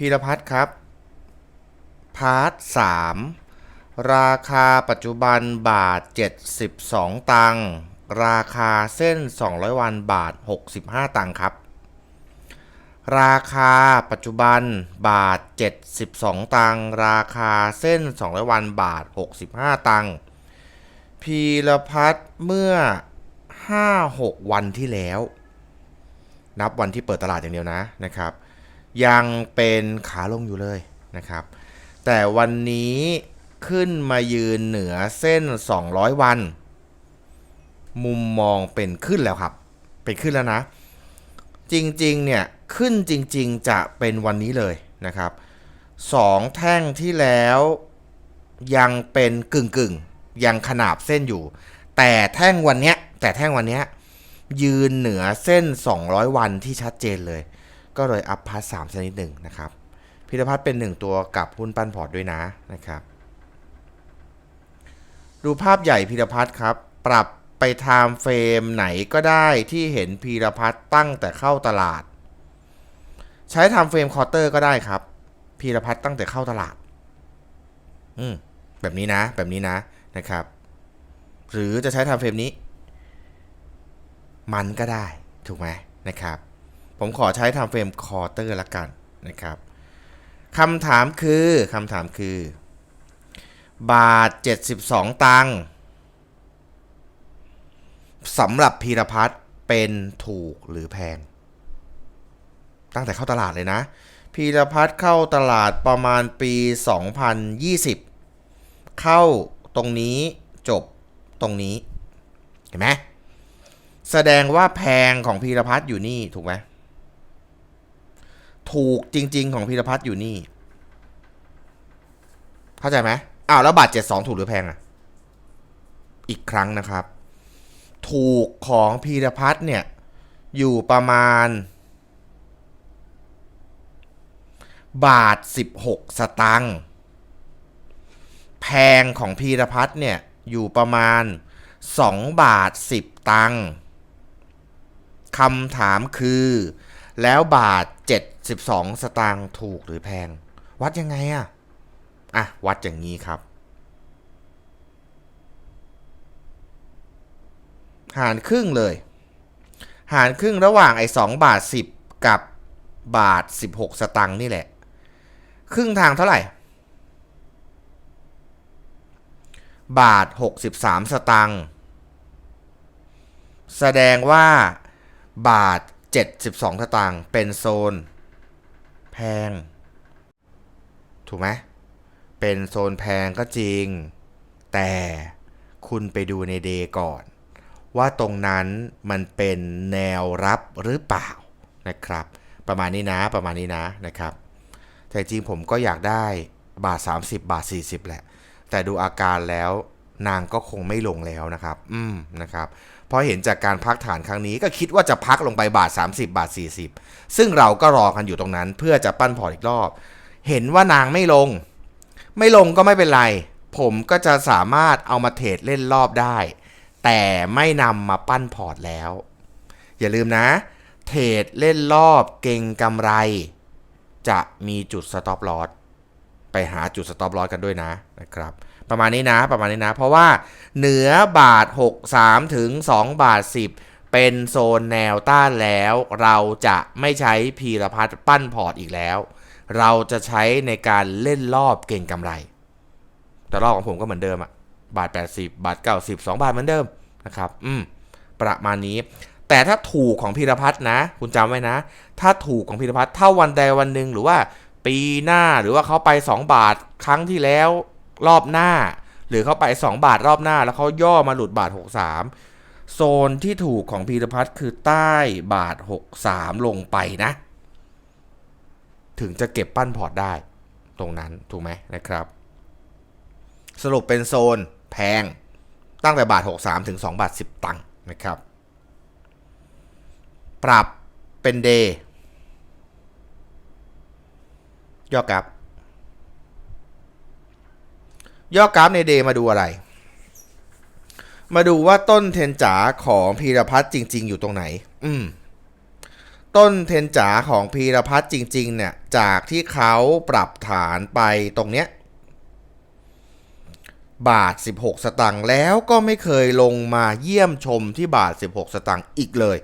พีรพัฒน์ครับ พาร์ทสามราคาปัจจุบันบาท 72 ตังค์ราคาเส้น 200 วันบาท 65 ตังค์ครับ ราคาปัจจุบันบาท 72 ตังค์ราคาเส้น 200 วันบาท 65 ตังค์พีรพัฒน์เมื่อ 5-6 วันที่แล้ว นับวันที่เปิดตลาดอย่างเดียวนะนะครับ ยังเป็นขาลงอยู่เลยนะครับ แต่วันนี้ขึ้นมายืนเหนือเส้น 200 วัน มุมมองเป็นขึ้นแล้วครับ เป็นขึ้นแล้วนะ จริงๆเนี่ยขึ้นจริงๆจะเป็นวันนี้เลยนะครับสองแท่งที่แล้วยังเป็นกึ่งกึ่งๆยังขนาบเส้นอยู่ แต่แท่งวันเนี้ยแต่แท่งวันเนี้ยยืนเหนือเส้น 200 วันที่ชัดเจนเลย ก็เลยอัพพาสสามชนิดหนึ่งนะครับพิรพัฒน์เป็นหนึ่งตัวกับหุ้นปั้นพอร์ตด้วยนะนะครับ ดูภาพใหญ่พีรพัฒน์ครับ ปรับไปไทม์เฟรมไหนก็ได้ที่เห็นพีรพัฒน์ตั้งแต่เข้าตลาด ใช้ไทม์เฟรมคอร์เตอร์ก็ได้ครับพีรพัฒน์ตั้งแต่เข้าตลาด อืมแบบนี้นะแบบนี้นะนะครับ หรือจะใช้ไทม์เฟรมนี้ มันก็ได้ถูกไหมนะครับ ผมขอใช้ทม์เฟรมคอร์เตอร์ละกันนะครับคำถามคือคำถามคือ บาท 72 ตังค์สำหรับพีรพัฒน์เป็นถูกหรือแพง ตั้งแต่เข้าตลาดเลยนะ พีรพัฒน์เข้าตลาดประมาณปี 2020 เข้าตรงนี้จบตรงนี้ เห็นไหมแสดงว่าแพงของพีรพัฒน์อยู่นี่ถูกไหม ถูกจริง ๆ ของพีรพัฒน์อยู่นี่ เข้าใจไหมอ้าวแล้วบาทเจ็ดสองถูกหรือแพงอะ อีกครั้งนะครับ ถูกของพีรพัฒน์เนี่ย อยู่ประมาณ บาทสิบหกสตังค์แพงของพีรพัฒน์เนี่ย อยู่ประมาณสองบาทสิบตังค์คำถามคือ แล้วบาท 72 สตางค์ถูกหรือแพง วัดยังไงอะอะ วัดอย่างนี้ครับ หารครึ่งเลย หารครึ่งระหว่างไอ้2บาท 10 กับบาท 16 สตังค์นี่แหละ ครึ่งทางเท่าไหร่ บาท 63 สตังค์แสดงว่าบาท 72สตางค์เป็นโซน แพง ถูกไหมเป็นโซนแพงก็จริง แต่คุณไปดูในเดย์ก่อน ว่าตรงนั้นมันเป็นแนวรับหรือเปล่านะครับ ประมาณนี้นะประมาณนี้นะนะครับ แต่จริงผมก็อยากได้บาท 30 บาท 40 แหละ แต่ดูอาการแล้วนางก็คงไม่ลงแล้วนะครับ อืมนะครับ เพราะเห็นจากการพักฐานครั้งนี้ก็คิดว่าจะพักลงไปบาท 30 บาท 40 ซึ่งเราก็รอกันอยู่ตรงนั้น เพื่อจะปั้นพอร์ตอีกรอบ เห็นว่านางไม่ลง ไม่ลงก็ไม่เป็นไร ผมก็จะสามารถเอามาเทรดเล่นรอบได้ แต่ไม่นำมาปั้นพอร์ตแล้ว อย่าลืมนะ เทรดเล่นรอบเก่งกำไร จะมีจุดสต็อปลอสไปหาจุดสต็อปลอสกันด้วยนะนะครับ ประมาณนี้นะประมาณนี้นะ เพราะว่าเหนือบาท 63 ถึง 2 บาท 10 เป็นโซนแนวต้านแล้ว เราจะไม่ใช้พีรพัฒปั้นพอร์ตอีกแล้ว เราจะใช้ในการเล่นรอบเก่งกำไร แต่รอบของผมก็เหมือนเดิมอะบาท 80 บาท 90 2 บาทเหมือนเดิมนะครับอืมประมาณนี้ แต่ถ้าถูกของพีรพัฒนะ คุณจำไว้นะ ถ้าถูกของพีรพัฒถ้าวันใดวันหนึ่งหรือว่าปีหน้าหรือว่าเขาไป 2 บาทครั้งที่แล้ว รอบหน้า หรือเขาไป 2 บาทรอบหน้า แล้วเขาย่อมาหลุดบาท 63 โซนที่ถูกของพีรพัฒน์คือใต้บาท 63 ลงไปนะ ถึงจะเก็บปั้นพอร์ตได้ตรงนั้นถูกไหมนะครับ สรุปเป็นโซนแพงตั้งแต่บาท 63 ถึง 2 บาท 10 ตังค์นะครับ ปรับเป็นเดย์ย่อกราฟ ย่อกราฟในเดย์มาดูอะไร มาดูว่าต้นเทนจ๋าของพีรพัฒน์จริง ๆ อยู่ตรงไหน อืม ต้นเทนจ๋าของพีรพัฒน์จริง ๆ เนี่ย จากที่เขาปรับฐานไปตรงเนี้ย บาท 16 สตางค์แล้วก็ไม่เคยลงมาเยี่ยมชมที่บาท 16 สตางค์อีกเลย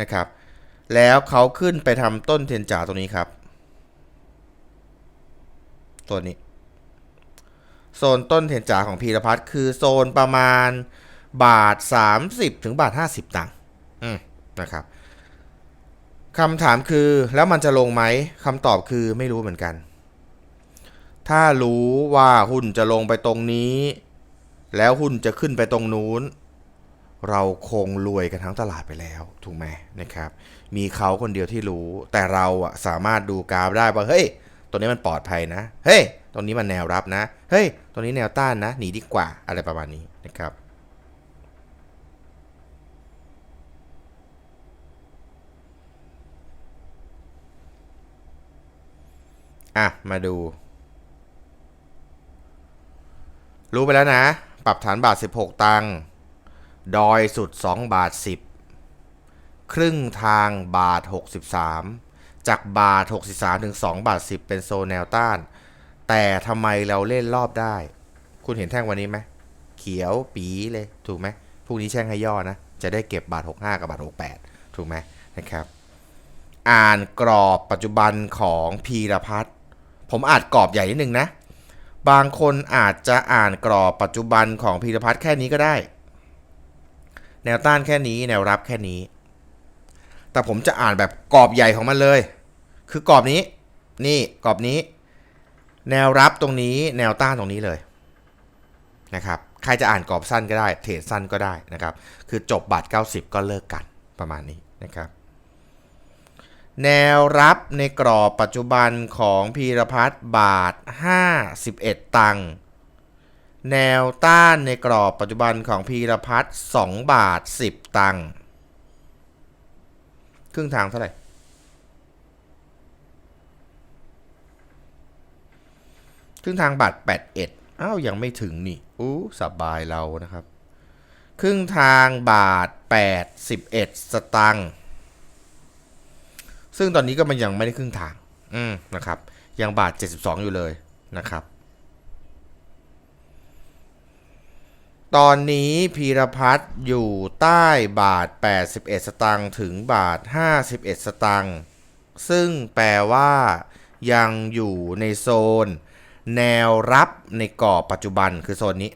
นะครับ แล้วเขาขึ้นไปทำต้นเทนจ๋าตรงนี้ครับ ตัวนี้ โซนต้นเทียนจ๋าของพีรพัฒน์คือโซนประมาณบาท 30 ถึงบาท 50 ตังค์นะครับคำถามคือแล้วมันจะลงไหมคำตอบคือไม่รู้เหมือนกัน ถ้ารู้ว่าหุ้นจะลงไปตรงนี้ แล้วหุ้นจะขึ้นไปตรงนู้น เราคงรวยกันทั้งตลาดไปแล้ว ถูกไหมนะครับ มีเขาคนเดียวที่รู้ แต่เราอะสามารถดูกราฟได้ว่าเฮ้ย ตัวนี้มันปลอดภัยนะ เฮ้ย ตรงนี้มันแนวรับนะ เฮ้ยตัวนี้แนวต้านนะ หนีดีกว่า อะไรประมาณนี้นะครับ อะ มาดู รู้ไปแล้วนะ ปรับฐานบาท 16 ตังค์ ดอยสุด 2 บาท 10 ครึ่งทางบาท 63 จากบาท 63 ถึง 2 บาท 10 เป็นโซนแนวต้าน แต่ทำไมเราเล่นรอบได้ คุณเห็นแท่งวันนี้ไหมเขียวปีเลยถูกไหมพรุ่งนี้แช่งให้ย่อนะ จะได้เก็บบาท 65 กับบาท 68 ถูกไหมนะครับ อ่านกรอบปัจจุบันของพีรพัฒน์ผมอ่านกรอบใหญ่นิดนึงนะ บางคนอาจจะอ่านกรอบปัจจุบันของพีรพัฒน์แค่นี้ก็ได้ แนวต้านแค่นี้แนวรับแค่นี้ แต่ผมจะอ่านแบบกรอบใหญ่ของมันเลย คือกรอบนี้ นี่กรอบนี้ แนวรับตรงนี้แนวต้านตรงนี้เลยนะครับใครจะอ่านกรอบสั้นก็ได้ เทรดสั้นก็ได้นะครับ คือจบบาท 90 ก็เลิกกันประมาณนี้นะครับ แนวรับในกรอบปัจจุบันของพีรพัฒน์บาท 51 ตังค์แนวต้านในกรอบปัจจุบันของพีรพัฒน์2บาท 10 ตังค์ครึ่งทางเท่าไหร่ ครึ่งทางบาท81อ้าวยังไม่ถึงนี่อู้สบายเรานะครับ ครึ่งทางบาท 81 สตังค์ซึ่งตอนนี้ก็มันยังไม่ได้ครึ่งทาง อืมนะครับ ยังบาท 72 อยู่เลยนะครับ ตอนนี้พีรพัฒน์อยู่ใต้บาท 81 สตางค์ถึงบาท 51 สตางค์ซึ่งแปลว่ายังอยู่ในโซน แนวรับในกรอบปัจจุบันคือโซนนี้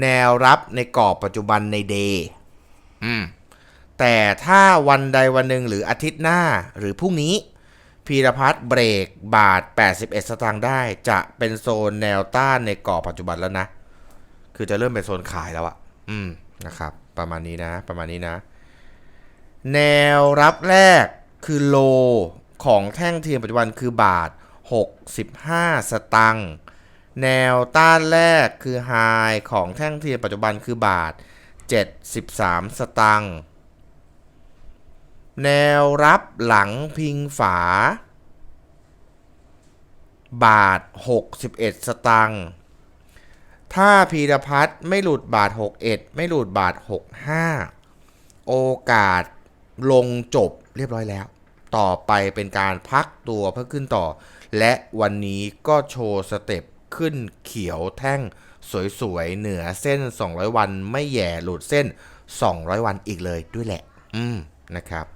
แนวรับในกรอบปัจจุบันในเดย์แต่ถ้าวันใดวันหนึ่งหรืออาทิตย์หน้าหรือพรุ่งนี้พีรพัฒน์เบรกบาท 81 สตางค์ได้ จะเป็นโซนแนวต้านในกรอบปัจจุบันแล้วนะ คือจะเริ่มเป็นโซนขายแล้วอะอืมนะครับ ประมาณนี้นะ ประมาณนี้นะ แนวรับแรกคือโลของแท่งเทียมปัจจุบันคือบาท 65 สตังค์แนวต้านแรกคือไฮของแท่งเทียมปัจจุบันคือบาท 73 สตังค์แนวรับหลังพิงฝา บาท 61 สตังค์ถ้าพีรพัฒน์ไม่หลุดบาท 61 ไม่หลุดบาท 65 โอกาสลงจบเรียบร้อยแล้ว ต่อไปเป็นการพักตัวเพื่อขึ้นต่อ และวันนี้ก็โชว์สเต็ปขึ้นเขียวแท่งสวยๆ เหนือเส้น 200 วันไม่แย่หลุดเส้น 200 วันอีกเลยด้วยแหละ อืม นะครับ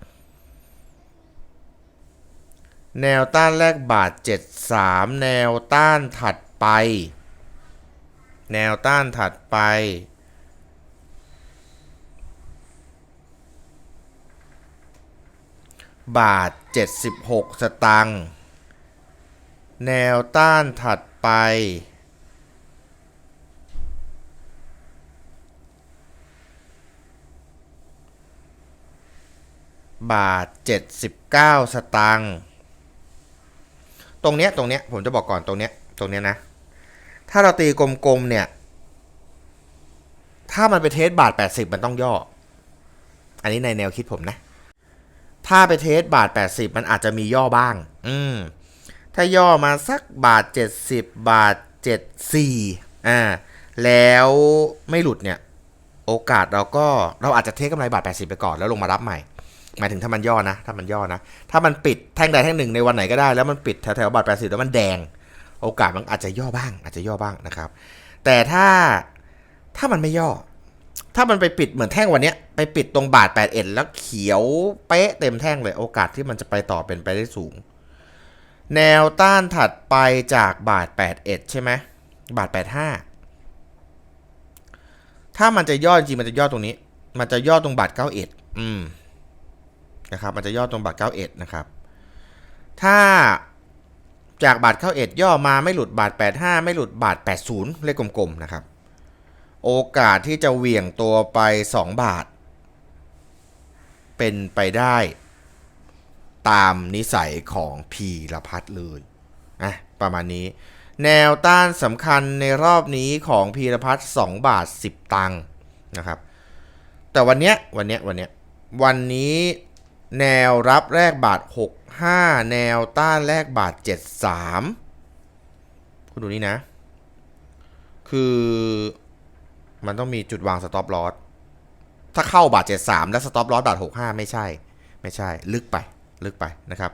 แนวต้านแรกบาท 73 แนวต้านถัดไป แนวต้านถัดไปบาท 76 สตังค์ แนวต้านถัดไป บาท 79 สตังค์ตรงเนี้ยตรงเนี้ยผมจะบอกก่อนตรงเนี้ยตรงเนี้ยนะ ถ้าเราตีกลมๆเนี่ย ถ้ามันไปเทสบาท 80 มันต้องย่อ อันนี้ในแนวคิดผมนะ ถ้าไปเทสบาท 80 มันอาจจะมีย่อบ้าง อืม ถ้าย่อมาสักบาท 70 บาท 74อ่าแล้วไม่หลุดเนี่ย โอกาสเราก็เราอาจจะเทคกำไรบาท 80 ไปก่อนแล้วลงมารับใหม่ หมายถึงถ้ามันย่อนะ ถ้ามันย่อนะ ถ้ามันปิดแท่งใดแท่งหนึ่งในวันไหนก็ได้ แล้วมันปิดแถวๆบาทแปดสิบแล้วมันแดง โอกาสมันอาจจะย่อบ้าง อาจจะย่อบ้างนะครับ แต่ถ้าถ้ามันไม่ย่อ ถ้ามันไปปิดเหมือนแท่งวันนี้ไปปิดตรงบาทแปดเอ็ดแล้วเขียวเป๊ะเต็มแท่งเลย โอกาสที่มันจะไปต่อเป็นไปได้สูง แนวต้านถัดไปจากบาทแปดเอ็ดใช่ไหมบาทแปดห้าถ้ามันจะย่อจริงมันจะย่อตรงนี้ มันจะย่อตรงบาทเก้าเอ็ดอืมนะครับ มันจะย่อตรงบาทเก้าเอ็ดนะครับ ถ้าจากบาทเข้าเอ็ดย่อมาไม่หลุดบาท 85 ไม่หลุดบาท 80 เลขกลมๆนะครับ โอกาสที่จะเหวี่ยงตัวไป 2 บาท เป็นไปได้ ตามนิสัยของพีรพัฒน์เลยอะประมาณนี้ แนวต้านสำคัญในรอบนี้ของพีรพัฒน์2บาท 10 ตังค์นะครับ แต่วันเนี้ยวันเนี้ยวันเนี้ยวันนี้แนวรับแรกบาท 65 แนวต้านแรกบาท 73 คุณดูนี่นะ คือมันต้องมีจุดวางสต็อปลอสถ้าเข้าบาท 73 แล้วสต็อปลอสบาท 65 ไม่ใช่ ไม่ใช่ ลึกไป ลึกไปนะครับ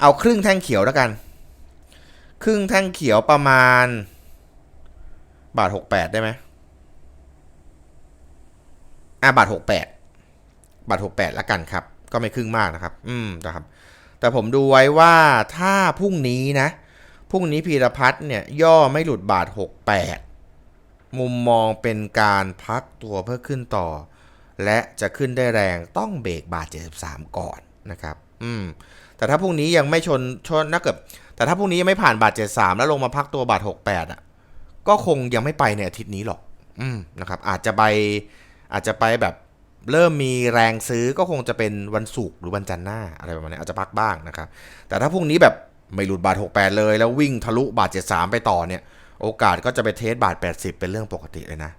เอาครึ่งแท่งเขียวแล้วกัน ครึ่งแท่งเขียวประมาณ บาท68ได้ไหมอะบาท68บาท68แปดล้วกันครับ ก็ไม่ครึ่งมากนะครับ อืมนะครับ แต่ผมดูไว้ว่าถ้าพรุ่งนี้นะพรุ่งนี้พีรพัฒน์เนี่ยย่อไม่หลุดบาท 68 มุมมองเป็นการพักตัวเพื่อขึ้นต่อ และจะขึ้นได้แรงต้องเบรกบาท 73 ก่อนนะครับ อืม แต่ถ้าพรุ่งนี้ยังไม่ชนชนนักเกิดแต่ถ้าพรุ่งนี้ยังไม่ผ่านบาท73แล้วลงมาพักตัวบาท68อะ ก็คงยังไม่ไปในอาทิตย์นี้หรอก อืมนะครับ อาจจะไปอาจจะไปแบบเริ่มมีแรงซื้อก็คงจะเป็นวันศุกร์หรือวันจันทร์หน้าอะไรประมาณนี้อาจจะพักบ้างนะครับ แต่ถ้าพรุ่งนี้แบบไม่หลุดบาท 68 เลย แล้ววิ่งทะลุบาท 73 ไปต่อเนี่ย โอกาสก็จะไปเทสบาท 80 เป็นเรื่องปกติเลยนะ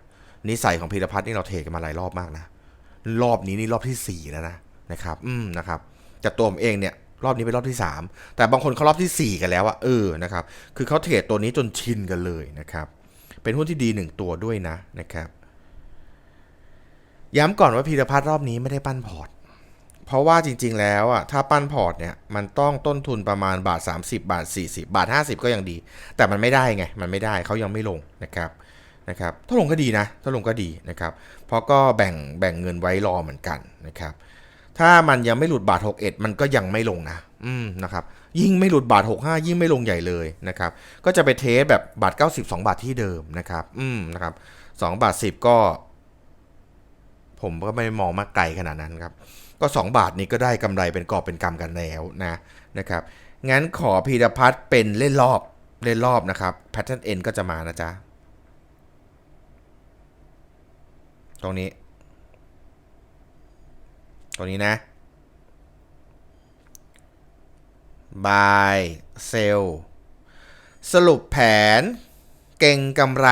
นิสัยของพีรพัฒน์นี่เราเทกันมาหลายรอบมากนะ รอบนี้นี่รอบที่ 4 แล้วนะนะครับ อืมนะครับ แต่ตัวผมเองเนี่ยรอบนี้เป็นรอบที่ 3 แต่บางคนเขารอบทีสี่ 4 กันแล้วอะเออนะครับคือเขาเทรดตัวนี้จนชินกันเลยนะครับ เป็นหุ้นที่ดีหนึ่งตัวด้วยนะนะครับ ย้ำก่อนว่าพีรพัฒน์รอบนี้ไม่ได้ปั้นพอร์ตเพราะว่าจริง ๆ แล้วอะถ้าปั้นพอร์ตเนี่ยมันต้องต้นทุนประมาณบาท 30 บาท 40 บาท 50 ก็ยังดี แต่มันไม่ได้ไง มันไม่ได้เขายังไม่ลงนะครับนะครับถ้าลงก็ดีนะถ้าลงก็ดีนะครับ เพราะก็แบ่งแบ่งเงินไว้รอเหมือนกันนะครับ ถ้ามันยังไม่หลุดบาท 61 มันก็ยังไม่ลงนะ อืมนะครับ ยิ่งไม่หลุดบาท 65 ยิ่งไม่ลงใหญ่เลยนะครับ ก็จะไปเทสแบบบาท 92 บาทที่เดิมนะครับ อืมนะครับ2บาท 10 ก็ ผมก็ไม่มองมากไกลขนาดนั้นครับ ก็ 2 บาทนี้ก็ได้กำไรเป็นกอบเป็นกำกันแล้วนะนะครับ งั้นขอพีรพัฒน์เป็นเล่นรอบเล่นรอบนะครับ pattern N ก็จะมานะจ๊ะ ตรงนี้ ตรงนี้นะ buy sell สรุปแผน เก่งกำไร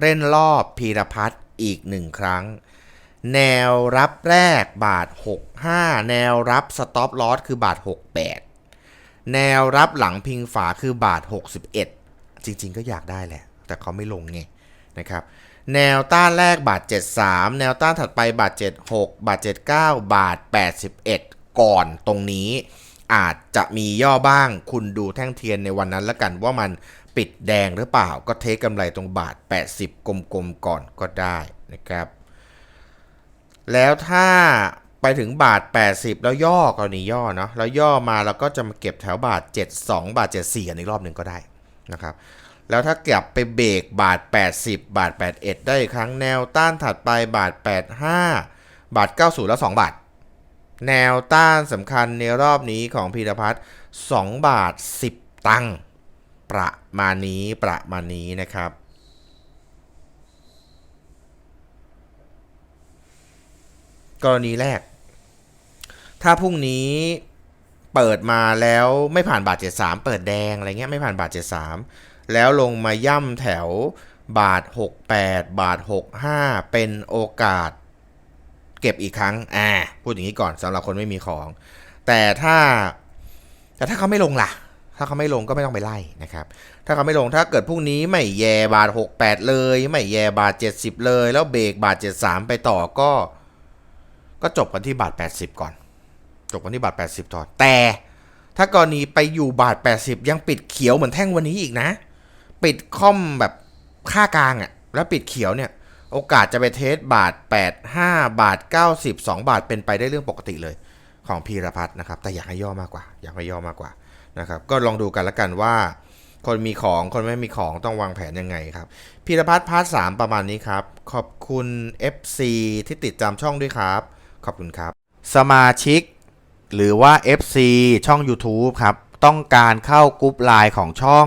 เล่นรอบพีรพัฒน์อีกหนึ่งครั้ง แนวรับแรกบาท 65 แนวรับสต็อปลอสคือบาท 68 แนวรับหลังพิงฝาคือบาท 61 จริงๆก็อยากได้แหละ แต่เขาไม่ลงไง นะครับแนวต้านแรกบาท 73 แนวต้านถัดไปบาท 76 บาท 79 บาท 81 ก่อนตรงนี้ อาจจะมีย่อบ้างคุณดูแท่งเทียนในวันนั้นละกันว่ามันปิดแดงหรือเปล่าก็เทคกำไรตรงบาท 80 กลมๆก่อนก็ได้นะครับ แล้วถ้าไปถึงบาท 80 แล้วย่อกรณีย่อเนาะแล้วย่อมาเราก็จะมาเก็บแถวบาท 72 บาท 74 อันอีกรอบหนึ่งก็ได้นะครับ แล้วถ้ากลับไปเบรกบาท 80 บาท 81 ได้อีกครั้งแนวต้านถัดไปบาท 85 บาท 90 แล้ว 2 บาท แนวต้านสำคัญในรอบนี้ของพีรพัฒน์2บาท 10 ตังค์ประมาณนี้ประมาณนี้นะครับกรณีแรก ถ้าพรุ่งนี้เปิดมาแล้วไม่ผ่านบาท73 เปิดแดงอะไรเงี้ยไม่ผ่านบาท73 แล้วลงมาย่ำแถวบาท 68 บาท 65 เป็นโอกาสเก็บอีกครั้ง อ่า พูดอย่างนี้ก่อนสำหรับคนไม่มีของ แต่ถ้า แต่ถ้าเขาไม่ลงล่ะ ถ้าเขาไม่ลงก็ไม่ต้องไปไล่นะครับ ถ้าเขาไม่ลงถ้าเกิดพรุ่งนี้ไม่แย่บาท 68 เลย ไม่แย่บาท 70 เลย แล้วเบรกบาท 73 ไปต่อก็ ก็จบกันที่บาท 80 ก่อน จบกันที่บาท 80ต่อแต่ถ้ากรณีไปอยู่บาท 80 ยังปิดเขียวเหมือนแท่งวันนี้อีกนะ ปิดค่อมแบบค่ากลางอะ่ะแล้วปิดเขียวเนี่ย โอกาสจะไปเทสบาท 85 บาท 90 2 บาทเป็นไปได้เรื่องปกติเลยของพีรพัฒน์นะครับ แต่อยากให้ย่อมากกว่า อยากให้ย่อมากกว่านะครับ ก็ลองดูกันละกันว่า คนมีของคนไม่มีของต้องวางแผนยังไงครับพีรพัฒน์พาร์ทสามประมาณนี้ครับ ขอบคุณ FC ที่ติดตามช่องด้วยครับ ขอบคุณครับ สมาชิก หรือว่า FC ช่อง YouTube ครับ ต้องการเข้ากรุ๊ปไลน์ของช่อง